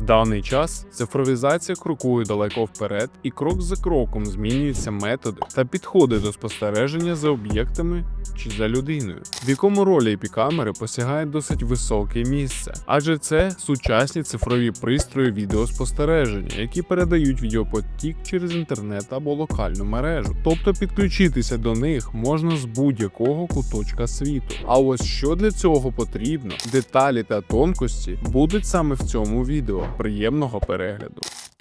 В даний час цифровізація крокує далеко вперед, і крок за кроком змінюються методи та підходи до спостереження за об'єктами чи за людиною, в якому ролі епікамери посягають досить високе місце, адже це сучасні цифрові пристрої відеоспостереження, які передають відеопотік через інтернет або локальну мережу. Тобто підключитися до них можна з будь-якого куточка світу. А ось що для цього потрібно, деталі та тонкості будуть саме в цьому відео. Приємного перегляду.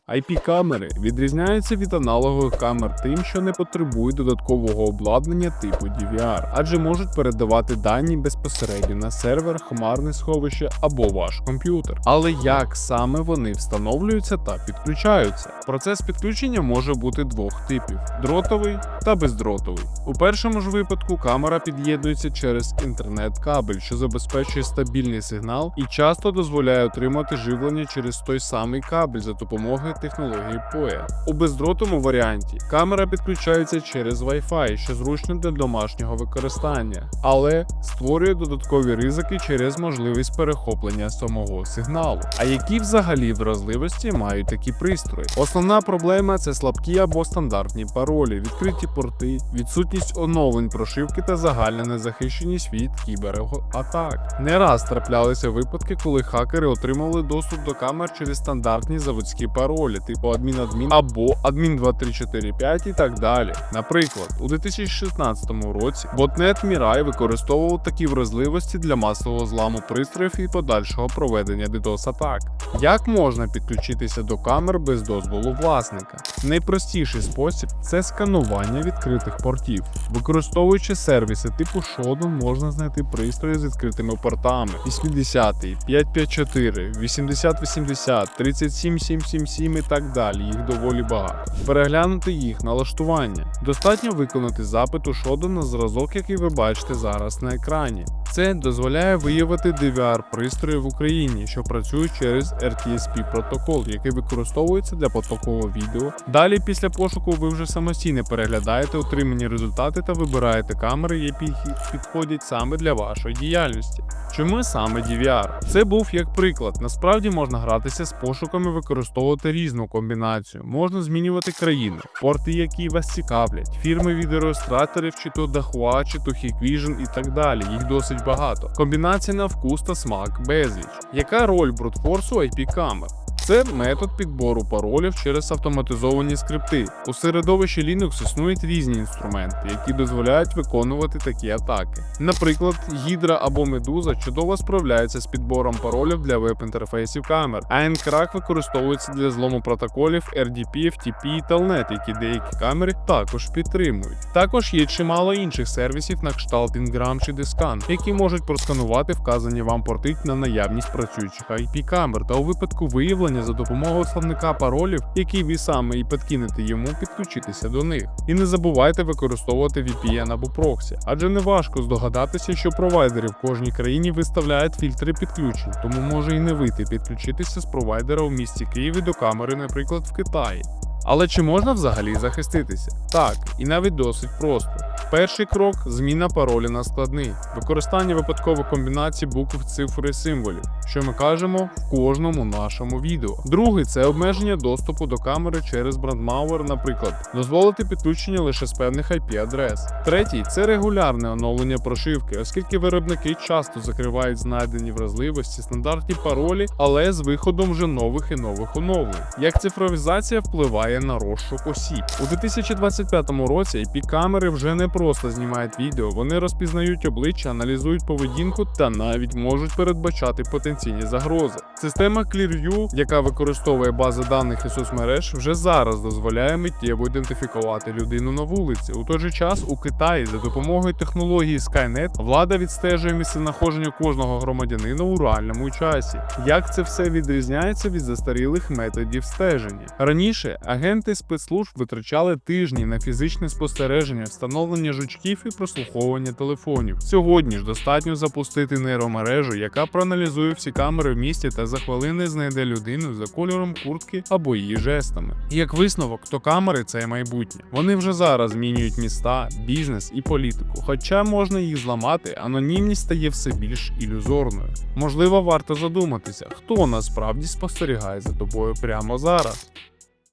IP-камери відрізняються від аналогових камер тим, що не потребують додаткового обладнання типу DVR, адже можуть передавати дані безпосередньо на сервер, хмарне сховище або ваш комп'ютер. Але як саме вони встановлюються та підключаються? Процес підключення може бути двох типів: дротовий та бездротовий. У першому ж випадку камера під'єднується через інтернет-кабель, що забезпечує стабільний сигнал і часто дозволяє отримати живлення через той самий кабель за допомогою технології PoE. У бездротовому варіанті камера підключається через Wi-Fi, що зручно для домашнього використання, але створює додаткові ризики через можливість перехоплення самого сигналу. А які взагалі вразливості мають такі пристрої? Основна проблема це слабкі або стандартні паролі, відкриті порти, відсутність оновлень прошивки та загальна незахищеність від кібератак. Не раз траплялися випадки, коли хакери отримали доступ до камер через стандартні заводські паролі, типу адмін-адмін або адмін2345 і так далі. Наприклад, у 2016 році ботнет Mirai використовував такі вразливості для масового зламу пристроїв і подальшого проведення DDoS атак. Як можна підключитися до камер без дозволу власника? Найпростіший спосіб це сканування відкритих портів. Використовуючи сервіси типу Shodan, можна знайти пристрої з відкритими портами 80, 554, 8080, 37777 і так далі. Їх доволі багато. Переглянути їх налаштування. Достатньо виконати запит у Shodan на зразок, який ви бачите зараз на екрані. Це дозволяє виявити DVR пристрої в Україні, що працюють через RTSP протокол, який використовується для потокового відео. Далі, після пошуку, ви вже самостійно переглядаєте отримані результати та вибираєте камери, які підходять саме для вашої діяльності. Чому саме DVR? Це був як приклад. Насправді можна гратися з пошуками, використовувати різну комбінацію. Можна змінювати країну, порти, які вас цікавлять, фірми відеореєстраторів, чи то Dahua, чи то Hikvision і так далі. Їх досить багато. Комбінація на вкус та смак безліч. Яка роль брутфорсу IP камер? Це метод підбору паролів через автоматизовані скрипти. У середовищі Linux існують різні інструменти, які дозволяють виконувати такі атаки. Наприклад, Hydra або Medusa чудово справляються з підбором паролів для веб-інтерфейсів камер, а Encrack використовується для злому протоколів RDP, FTP і Telnet, які деякі камери також підтримують. Також є чимало інших сервісів на кшталт Ingram чи Discan, які можуть просканувати вказані вам порти на наявність працюючих IP камер та у випадку виявлення за допомогою словника паролів, які ви саме і підкинете йому підключитися до них. І не забувайте використовувати VPN або проксі, адже не важко здогадатися, що провайдери в кожній країні виставляють фільтри підключень, тому може і не вийти підключитися з провайдера у місті Києві до камери, наприклад, в Китаї. Але чи можна взагалі захиститися? Так, і навіть досить просто. Перший крок зміна паролю на складний, використання випадкових комбінацій букв, цифр і символів, що ми кажемо в кожному нашому відео. Другий це обмеження доступу до камери через брандмауер, наприклад, дозволити підключення лише з певних IP-адрес. Третій це регулярне оновлення прошивки, оскільки виробники часто закривають знайдені вразливості, стандартні паролі, але з виходом вже нових і нових оновлень. Як цифровізація впливає на розшук осіб у 2025 році IP-камери вже не просто знімають відео, вони розпізнають обличчя, аналізують поведінку та навіть можуть передбачати потенційні загрози. Система ClearView, яка використовує бази даних і соцмереж, вже зараз дозволяє миттєво ідентифікувати людину на вулиці. У той же час у Китаї за допомогою технології Skynet влада відстежує місценаходження кожного громадянина у реальному часі. Як це все відрізняється від застарілих методів стеження? Раніше Агенти спецслужб витрачали тижні на фізичне спостереження, встановлення жучків і прослуховування телефонів. Сьогодні ж достатньо запустити нейромережу, яка проаналізує всі камери в місті та за хвилини знайде людину за кольором куртки або її жестами. Як висновок, то камери це майбутнє. Вони вже зараз змінюють міста, бізнес і політику. Хоча можна їх зламати, анонімність стає все більш ілюзорною. Можливо, варто задуматися, хто насправді спостерігає за тобою прямо зараз.